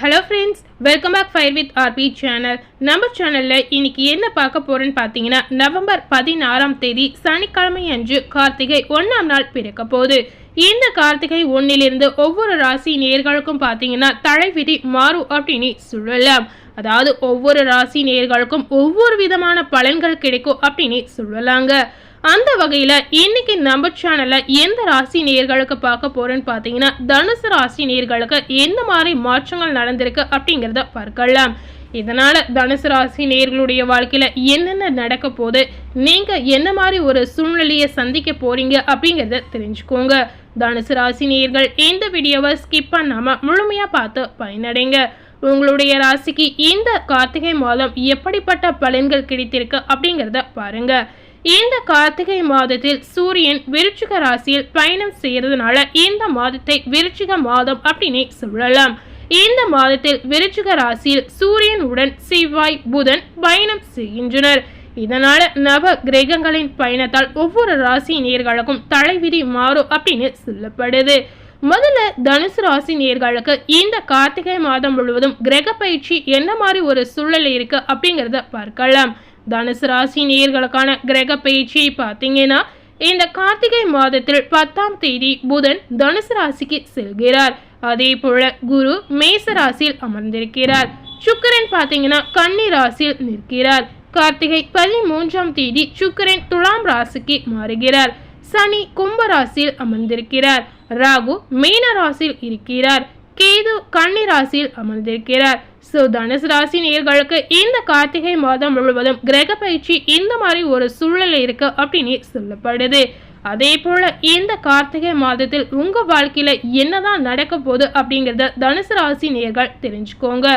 Hello friends welcome back fire with RP channel நம்ம சேனலில் இன்னைக்கு என்ன பார்க்க போகிறேன்னு பார்த்தீங்கன்னா நவம்பர் பதினாறாம் தேதி சனிக்கிழமை அன்று கார்த்திகை ஒன்றாம் நாள் பிறக்க போகுது. இந்த கார்த்திகை ஒன்றிலிருந்து ஒவ்வொரு ராசி நேர்களுக்கும் பார்த்தீங்கன்னா தலைவிதி மாறும் அப்படின்னு சொல்லலாம். அதாவது ஒவ்வொரு ராசி நேர்களுக்கும் ஒவ்வொரு விதமான பலன்கள் கிடைக்கும் அப்படின்னு சொல்லலாங்க. அந்த வகையில் இன்னைக்கு நம்ம சேனலில் எந்த ராசி நேர்களுக்கு பார்க்க போகிறேன்னு பார்த்தீங்கன்னா தனுசு ராசி நேர்களுக்கு எந்த மாதிரி மாற்றங்கள் நடந்திருக்கு அப்படிங்கிறத பார்க்கலாம். இதனால் தனுசு ராசி நேர்களுடைய வாழ்க்கையில் என்னென்ன நடக்க போகுது நீங்கள் என்ன மாதிரி ஒரு சூழ்நிலையை சந்திக்க போகிறீங்க அப்படிங்கிறத தெரிஞ்சுக்கோங்க. தனுசு ராசி நேர்கள் இந்த வீடியோவை ஸ்கிப் பண்ணாமல் முழுமையாக பார்த்து பயனடைங்க. உங்களுடைய ராசிக்கு இந்த கார்த்திகை மாதம் எப்படிப்பட்ட பலன்கள் கிடைத்திருக்கு அப்படிங்கிறத பாருங்கள் இந்த கார்த்திகை மாதத்தில் சூரியன் விருச்சிக ராசியில் பயணம் செய்யறதுனால இந்த மாதத்தை விருச்சிக மாதம் அப்படின்னு சொல்லலாம். இந்த மாதத்தில் விருச்சிக ராசியில் சூரியனுடன் செவ்வாய் புதன் பயணம் செய்கின்றனர். இதனால நவ கிரகங்களின் பயணத்தால் ஒவ்வொரு ராசி நேர்களுக்கும் தலைவிதி மாறும் அப்படின்னு சொல்லப்படுது. முதல்ல தனுசு ராசி நேர்களுக்கு இந்த கார்த்திகை மாதம் முழுவதும் கிரக பயிற்சி என்ன மாதிரி ஒரு சூழல் இருக்கு அப்படிங்கிறத பார்க்கலாம். தனுசு ராசி நேர்களுக்கான கிரக பயிற்சியை பார்த்தீங்கன்னா இந்த கார்த்திகை மாதத்தில் பத்தாம் தேதி புதன் தனுசு ராசிக்கு செல்கிறார். அதே போல குரு மேச ராசியில் அமர்ந்திருக்கிறார். சுக்கரன் பார்த்தீங்கன்னா கன்னி ராசியில் நிற்கிறார். கார்த்திகை பதிமூன்றாம் தேதி சுக்கரன் துலாம் ராசிக்கு மாறுகிறார். சனி கும்ப ராசியில் அமர்ந்திருக்கிறார். ராகு மீன ராசியில் இருக்கிறார். கேது கன்னி ராசியில் அமர்ந்திருக்கிறார். ஸோ தனுசு ராசி நேர்களுக்கு இந்த கார்த்திகை மாதம் முழுவதும் கிரக பயிற்சி இந்த மாதிரி ஒரு சூழல் இருக்கு அப்படின்னு சொல்லப்படுது. அதே போல இந்த கார்த்திகை மாதத்தில் உங்க வாழ்க்கையில என்னதான் நடக்க போகுது அப்படிங்கிறத தனுசு ராசி நேர்கள் தெரிஞ்சுக்கோங்க.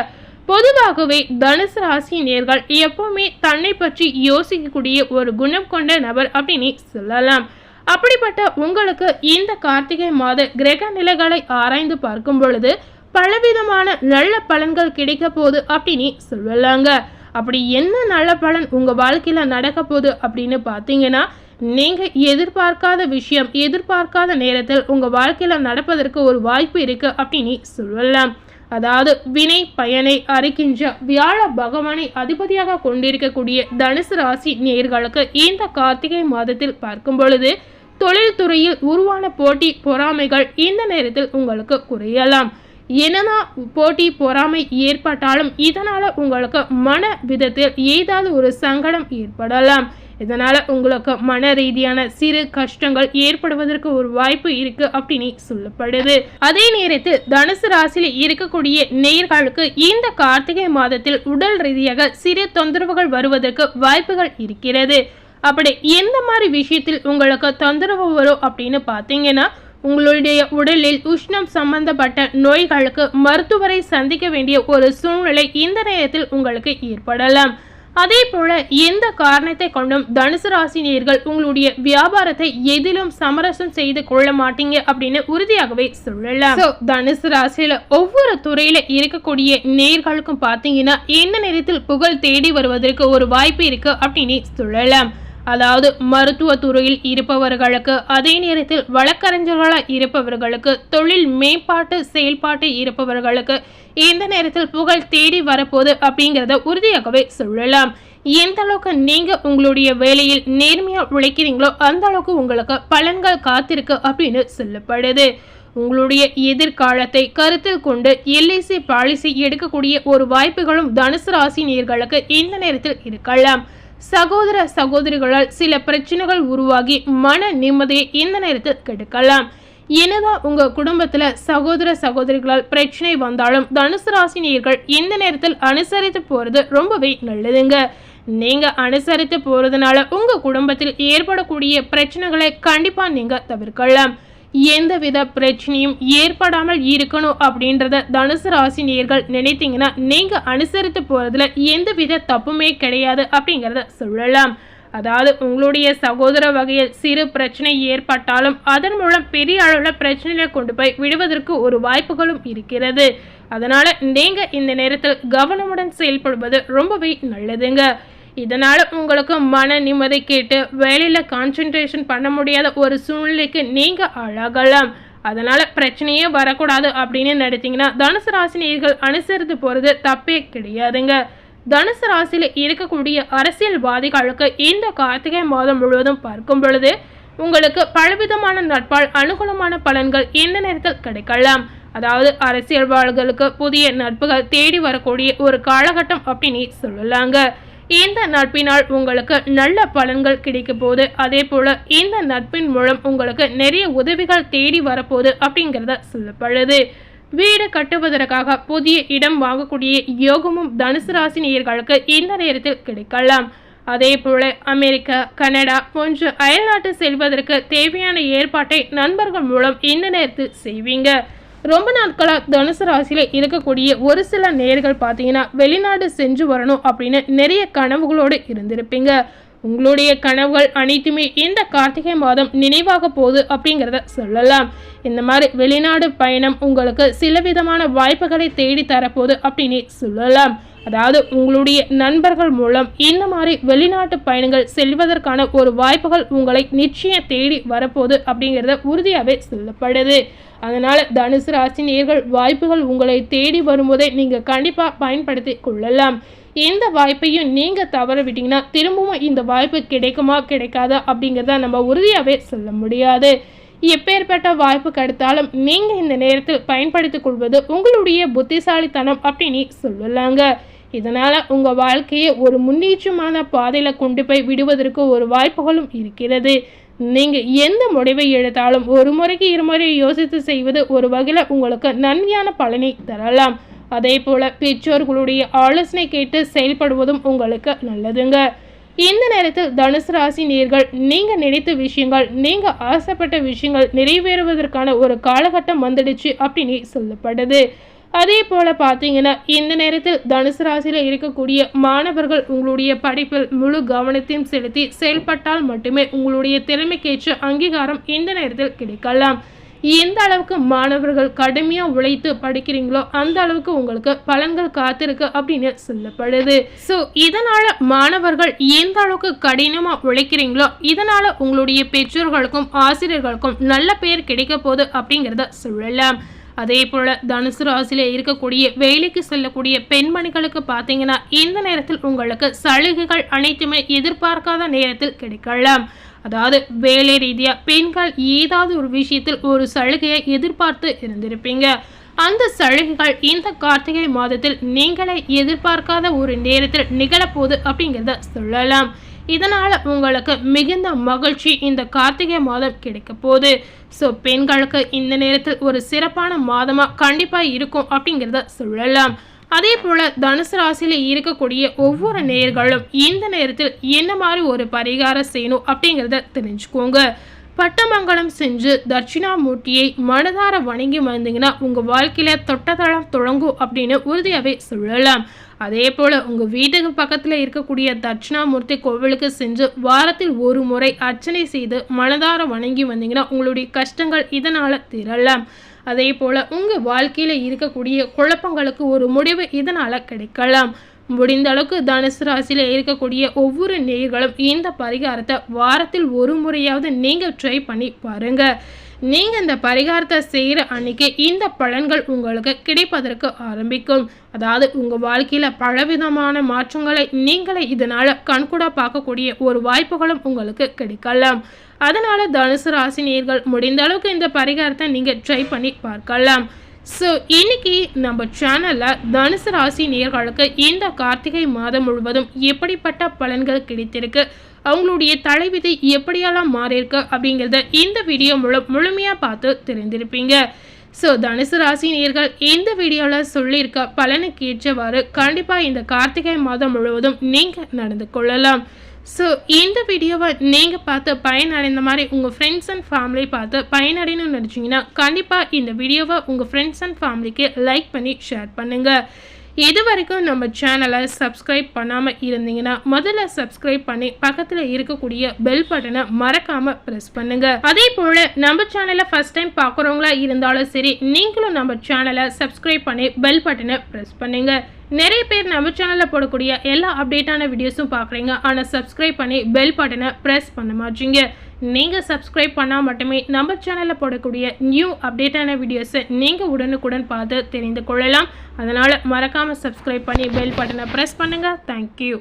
பொதுவாகவே தனுசு ராசி நேர்கள் எப்பவுமே தன்னை பற்றி யோசிக்கக்கூடிய ஒரு குணம் கொண்ட நபர் அப்படின்னு சொல்லலாம். அப்படிப்பட்ட உங்களுக்கு இந்த கார்த்திகை மாத கிரக நிலைகளை ஆராய்ந்து பார்க்கும் பொழுது பலவிதமான நல்ல பலன்கள் கிடைக்க போகுது அப்படின்னு சொல்லலாங்க. அப்படி என்ன நல்ல பலன் உங்கள் வாழ்க்கையில் நடக்க போகுது அப்படின்னு பார்த்தீங்கன்னா நீங்கள் எதிர்பார்க்காத விஷயம் எதிர்பார்க்காத நேரத்தில் உங்கள் வாழ்க்கையில் நடப்பதற்கு ஒரு வாய்ப்பு இருக்குது அப்படின்னு சொல்லலாம். அதாவது வினை பயனை அறிக்கின்ற வியாழ பகவானை அதிபதியாக கொண்டிருக்கக்கூடிய தனுசு ராசி நேர்களுக்கு இந்த கார்த்திகை மாதத்தில் பார்க்கும் பொழுது தொழில்துறையில் உருவான போட்டி பொறாமைகள் இந்த நேரத்தில் உங்களுக்கு குறையலாம். என்னதான் போட்டி பொறாமை ஏற்பட்டாலும் இதனால் உங்களுக்கு மன விதத்தில் ஏதாவது ஒரு சங்கடம் ஏற்படலாம். இதனால் உங்களுக்கு மன ரீதியான சிறு கஷ்டங்கள் ஏற்படுவதற்கு ஒரு வாய்ப்பு இருக்கு அப்படின்னு சொல்லப்படுது. அதே நேரத்தில் தனுசு ராசியில் இருக்கக்கூடிய நேர்களுக்கு இந்த கார்த்திகை மாதத்தில் உடல் ரீதியாக சிறு தொந்தரவுகள் வருவதற்கு வாய்ப்புகள் இருக்கிறது. அப்படி எந்த மாதிரி விஷயத்தில் உங்களுக்கு தொந்தரவு வரும் அப்படின்னு பார்த்தீங்கன்னா உங்களுடைய உடலில் உஷ்ணம் சம்பந்தப்பட்ட நோய்களுக்கு மருத்துவரை சந்திக்க வேண்டிய ஒரு சூழ்நிலை இந்த நேரத்தில் உங்களுக்கு ஏற்படலாம். அதே போல எந்த காரணத்தை கொண்டும் தனுசு ராசி உங்களுடைய வியாபாரத்தை எதிலும் சமரசம் செய்து கொள்ள மாட்டீங்க அப்படின்னு உறுதியாகவே சொல்லலாம். தனுசு ராசியில ஒவ்வொரு துறையில இருக்கக்கூடிய நேர்களுக்கும் பார்த்தீங்கன்னா எந்த நேரத்தில் புகழ் தேடி வருவதற்கு ஒரு வாய்ப்பு இருக்கு அப்படின்னு சொல்லலாம். அதாவது மருத்துவ துறையில் இருப்பவர்களுக்கு அதே நேரத்தில் வழக்கறிஞர்களாக இருப்பவர்களுக்கு தொழில் மேம்பாட்டு செயல்பாட்டு இருப்பவர்களுக்கு எந்த நேரத்தில் புகழ் தேடி வரப்போகுது அப்படிங்கிறத உறுதியாகவே சொல்லலாம். எந்த அளவுக்கு நீங்கள் உங்களுடைய வேலையில் நேர்மையாக உழைக்கிறீங்களோ அந்த அளவுக்கு உங்களுக்கு பலன்கள் காத்திருக்கு அப்படின்னு சொல்லப்படுது. உங்களுடைய எதிர்காலத்தை கருத்தில் கொண்டு எல்ஐசி பாலிசி எடுக்கக்கூடிய ஒரு வாய்ப்புகளும் தனுசு ராசி நேர்களுக்கு இந்த நேரத்தில் இருக்கலாம். சகோதர சகோதரிகளால் சில பிரச்சனைகள் உருவாகி மன நிம்மதியை இந்த நேரத்தில் கெடுக்கலாம். என்னதான் உங்க குடும்பத்துல சகோதர சகோதரிகளால் பிரச்சனை வந்தாலும் தனுசு ராசினியர்கள் இந்த நேரத்தில் அனுசரித்து போறது ரொம்பவே நல்லதுங்க. நீங்க அனுசரித்து போறதுனால உங்க குடும்பத்தில் ஏற்படக்கூடிய பிரச்சனைகளை கண்டிப்பா நீங்க தவிர்க்கலாம். எந்தவித பிரச்சனையும் ஏற்படாமல் இருக்கணும் அப்படின்றத தனுசு ராசி நேர்கள் நினைத்தீங்கன்னா நீங்கள் அனுசரித்து போகிறதுல எந்தவித தப்புமே கிடையாது அப்படிங்கிறத சொல்லலாம். அதாவது உங்களுடைய சகோதர வகையில் சிறு பிரச்சனை ஏற்பட்டாலும் அதன் மூலம் பெரிய அளவில் பிரச்சனையை கொண்டு போய் விடுவதற்கு ஒரு வாய்ப்புகளும் இருக்கிறது. அதனால் நீங்கள் இந்த நேரத்தில் கவனமுடன் செயல்படுவது ரொம்பவே நல்லதுங்க. இதனால் உங்களுக்கு மன நிம்மதி கேட்டு வேலையில் கான்சென்ட்ரேஷன் பண்ண முடியாத ஒரு சூழ்நிலைக்கு நீங்கள் ஆளாகலாம். அதனால் பிரச்சனையே வரக்கூடாது அப்படின்னு நினைத்தீங்கன்னா தனுசு ராசினியர்கள் அனுசரித்து போகிறது தப்பே கிடையாதுங்க. தனுசு ராசியில் இருக்கக்கூடிய அரசியல்வாதிகளுக்கு இந்த கார்த்திகை மாதம் முழுவதும் பார்க்கும் பொழுது உங்களுக்கு பலவிதமான நட்பால் அனுகூலமான பலன்கள் இந்த நேரத்தில் கிடைக்கலாம்? அதாவது அரசியல்வாதிகளுக்கு புதிய நட்புகள் தேடி வரக்கூடிய ஒரு காலகட்டம் அப்படின்னு சொல்லலாங்க. இந்த நட்பினால் உங்களுக்கு நல்ல பலன்கள் கிடைக்க போகுது அதே போல இந்த நட்பின் மூலம் உங்களுக்கு நிறைய உதவிகள் தேடி வரப்போகுது அப்படிங்கிறத சொல்லப்படுது. வீடு கட்டுவதற்காக புதிய இடம் வாங்கக்கூடிய யோகமும் தனுசு ராசி நேயர்களுக்கு இந்த நேரத்தில் கிடைக்கலாம். அதே போல அமெரிக்கா கனடா போன்ற அயல்நாட்டு செல்வதற்கு தேவையான ஏற்பாட்டை நண்பர்கள் மூலம் இந்த நேரத்தில் செய்வீங்க. ரொம்ப நாட்களாக தனுசு ராசியில் இருக்கக்கூடிய ஒரு சில நேர்கள் பார்த்தீங்கன்னா வெளிநாடு சென்று வரணும் அப்படின்னு நிறைய கனவுகளோடு இருந்திருப்பீங்க. உங்களுடைய கனவுகள் அனைத்துமே இந்த கார்த்திகை மாதம் நினைவாக போகுது அப்படிங்கிறத சொல்லலாம். இந்த மாதிரி வெளிநாடு பயணம் உங்களுக்கு சில விதமான வாய்ப்புகளை தேடி தரப்போகுது அப்படின்னு சொல்லலாம். அதாவது உங்களுடைய நண்பர்கள் மூலம் இந்த மாதிரி வெளிநாட்டு பயணங்கள் செல்வதற்கான ஒரு வாய்ப்புகள் உங்களை நிச்சயம் தேடி வரப்போகுது அப்படிங்கிறத உறுதியாகவே சொல்லப்படுது. அதனால் தனுசு ராசி நேர்கள் வாய்ப்புகள் உங்களை தேடி வரும்போதே நீங்கள் கண்டிப்பாக பயன்படுத்தி கொள்ளலாம். எந்த வாய்ப்பையும் நீங்கள் தவற விட்டீங்கன்னா திரும்பவும் இந்த வாய்ப்பு கிடைக்குமா கிடைக்காதா அப்படிங்கிறத நம்ம உறுதியாகவே சொல்ல முடியாது. எப்பேற்பட்ட வாய்ப்பு கிடைத்தாலும் நீங்கள் இந்த நேரத்தில் பயன்படுத்திக் கொள்வது உங்களுடைய புத்திசாலித்தனம் அப்படின்னு சொல்லலாங்க இதனால் உங்கள் வாழ்க்கையை ஒரு முன்னேற்றமான பாதையில் கொண்டு போய் விடுவதற்கு ஒரு வாய்ப்புகளும் இருக்கிறது. நீங்கள் எந்த முடிவை எடுத்தாலும் ஒரு முறைக்கு இருமுறை யோசித்து செய்வது ஒரு வகையில் உங்களுக்கு நன்மையான பலனை தரலாம். அதே போல் பெற்றோர்களுடைய ஆலோசனை கேட்டு செயல்படுவதும் உங்களுக்கு நல்லதுங்க. இந்த நேரத்தில் தனுசு ராசி நேர்கள் நீங்கள் நினைத்த விஷயங்கள் நீங்கள் ஆசைப்பட்ட விஷயங்கள் நிறைவேறுவதற்கான ஒரு காலகட்டம் வந்துடுச்சு அப்படின்னு சொல்லப்படுது. அதே போல் பார்த்தீங்கன்னா இந்த நேரத்தில் தனுசு ராசியில் இருக்கக்கூடிய மாணவர்கள் உங்களுடைய படிப்பில் முழு கவனத்தையும் செலுத்தி செயல்பட்டால் மட்டுமே உங்களுடைய திறமைக்கேற்ற அங்கீகாரம் இந்த நேரத்தில் கிடைக்கலாம். எந்த அளவுக்கு மாணவர்கள் கடுமையாக உழைத்து படிக்கிறீங்களோ அந்த அளவுக்கு உங்களுக்கு பலன்கள் காத்திருக்கு அப்படின்னு சொல்லப்படுது. ஸோ இதனால் மாணவர்கள் எந்த அளவுக்கு கடினமாக உழைக்கிறீங்களோ இதனால் உங்களுடைய பெற்றோர்களுக்கும் ஆசிரியர்களுக்கும் நல்ல பெயர் கிடைக்க போகுது அப்படிங்கிறத சொல்லலாம். அதே போல் தனுசு ராசியில் இருக்கக்கூடிய வேலைக்கு செல்லக்கூடிய பெண்மணிகளுக்கு பார்த்தீங்கன்னா இந்த நேரத்தில் உங்களுக்கு சலுகைகள் அனைத்துமே எதிர்பார்க்காத நேரத்தில் கிடைக்கலாம். அதாவது வேலை ரீதியாக பெண்கள் ஏதாவது ஒரு விஷயத்தில் ஒரு சலுகையை எதிர்பார்த்து இருந்திருப்பீங்க. அந்த சலுகைகள் இந்த கார்த்திகை மாதத்தில் நீங்களே எதிர்பார்க்காத ஒரு நேரத்தில் நிகழப்போகுது அப்படிங்கிறத சொல்லலாம். இதனால் உங்களுக்கு மிகுந்த மகிழ்ச்சி இந்த கார்த்திகை மாதம் கிடைக்க போகுது. ஸோ பெண்களுக்கு இந்த நேரத்தில் ஒரு சிறப்பான மாதமாக கண்டிப்பாக இருக்கும் அப்படிங்கிறத சொல்லலாம். அதே போல் தனுசு ராசியில் இருக்கக்கூடிய ஒவ்வொரு நேர்களும் இந்த நேரத்தில் என்ன மாதிரி ஒரு பரிகாரம் செய்யணும் அப்படிங்கிறத தெரிஞ்சுக்கோங்க. பட்டமங்கலம் செஞ்சு தட்சிணாமூர்த்தியை மனதார வணங்கி வந்தீங்கன்னா உங்கள் வாழ்க்கையில் தொட்டதளம் தொடங்கும் அப்படின்னு உறுதியாகவே சொல்லலாம். அதே போல் உங்கள் வீட்டுக்கு பக்கத்தில் இருக்கக்கூடிய தட்சிணாமூர்த்தி கோவிலுக்கு சென்று வாரத்தில் ஒரு முறை அர்ச்சனை செய்து மனதார வணங்கி வந்தீங்கன்னா உங்களுடைய கஷ்டங்கள் இதனால் திரலாம் அதே போல் உங்கள் வாழ்க்கையில் இருக்கக்கூடிய குழப்பங்களுக்கு ஒரு முடிவு இதனால் கிடைக்கலாம். முடிந்த அளவுக்கு தனுசு ராசியில் இருக்கக்கூடிய ஒவ்வொரு நேர்களும் இந்த பரிகாரத்தை வாரத்தில் ஒரு முறையாவது நீங்கள் ட்ரை பண்ணி பாருங்கள் நீங்கள் இந்த பரிகாரத்தை செய்கிற அன்னைக்கு இந்த பலன்கள் உங்களுக்கு கிடைப்பதற்கு ஆரம்பிக்கும். அதாவது உங்கள் வாழ்க்கையில் பலவிதமான மாற்றங்களை நீங்களே இதனால் கண்கூட பார்க்கக்கூடிய ஒரு வாய்ப்புகளும் உங்களுக்கு கிடைக்கலாம். அதனால் தனுசு ராசினியர்கள் முடிந்த அளவுக்கு இந்த பரிகாரத்தை நீங்கள் ட்ரை பண்ணி பார்க்கலாம். ஸோ இன்னைக்கு நம்ம சேனலில் தனுசு ராசி நேர்களுக்கு இந்த கார்த்திகை மாதம் முழுவதும் எப்படிப்பட்ட பலன்கள் கிடைத்திருக்கு? அவங்களுடைய தலைவிதி எப்படியெல்லாம் மாறியிருக்கு? அப்படிங்கிறத இந்த வீடியோ முழு முழுமையாக பார்த்து தெரிந்திருப்பீங்க. ஸோ தனுசு ராசி நேர்கள் இந்த வீடியோவில் சொல்லியிருக்க பலனுக்கு ஏற்றவாறு கண்டிப்பாக இந்த கார்த்திகை மாதம் முழுவதும் நீங்கள் நடந்து கொள்ளலாம். ஸோ இந்த வீடியோவை நீங்கள் பார்த்து பயனடைந்த மாதிரி உங்கள் ஃப்ரெண்ட்ஸ் அண்ட் ஃபேமிலி பார்த்து பயனடையணும்னு நினச்சிங்கன்னா கண்டிப்பாக இந்த வீடியோவை உங்கள் ஃப்ரெண்ட்ஸ் அண்ட் ஃபேமிலிக்கு லைக் பண்ணி ஷேர் பண்ணுங்கள் இது வரைக்கும் நம்ம சேனலை சப்ஸ்கிரைப் பண்ணாமல் இருந்தீங்கன்னா முதல்ல சப்ஸ்கிரைப் பண்ணி பக்கத்தில் இருக்கக்கூடிய பெல் பட்டனை மறக்காமல் ப்ரெஸ் பண்ணுங்கள் அதே போல் நம்ம சேனலை ஃபஸ்ட் டைம் பார்க்குறவங்களா இருந்தாலும் சரி நீங்களும் நம்ம சேனலை சப்ஸ்கிரைப் பண்ணி பெல் பட்டனை ப்ரெஸ் பண்ணுங்கள் நிறைய பேர் நம்ம சேனலில் போடக்கூடிய எல்லா அப்டேட்டான வீடியோஸும் பார்க்குறீங்க. ஆனால் சப்ஸ்கிரைப் பண்ணி பெல் பட்டனை ப்ரெஸ் பண்ண மாட்டீங்க. நீங்கள் சப்ஸ்கிரைப் பண்ணால் மட்டுமே நம்ம சேனலில் போடக்கூடிய நியூ அப்டேட்டான வீடியோஸை நீங்கள் உடனுக்குடன் பார்த்து தெரிந்து கொள்ளலாம். அதனால் மறக்காமல் சப்ஸ்கிரைப் பண்ணி பெல் பட்டனை ப்ரெஸ் பண்ணுங்கள் தேங்க்யூ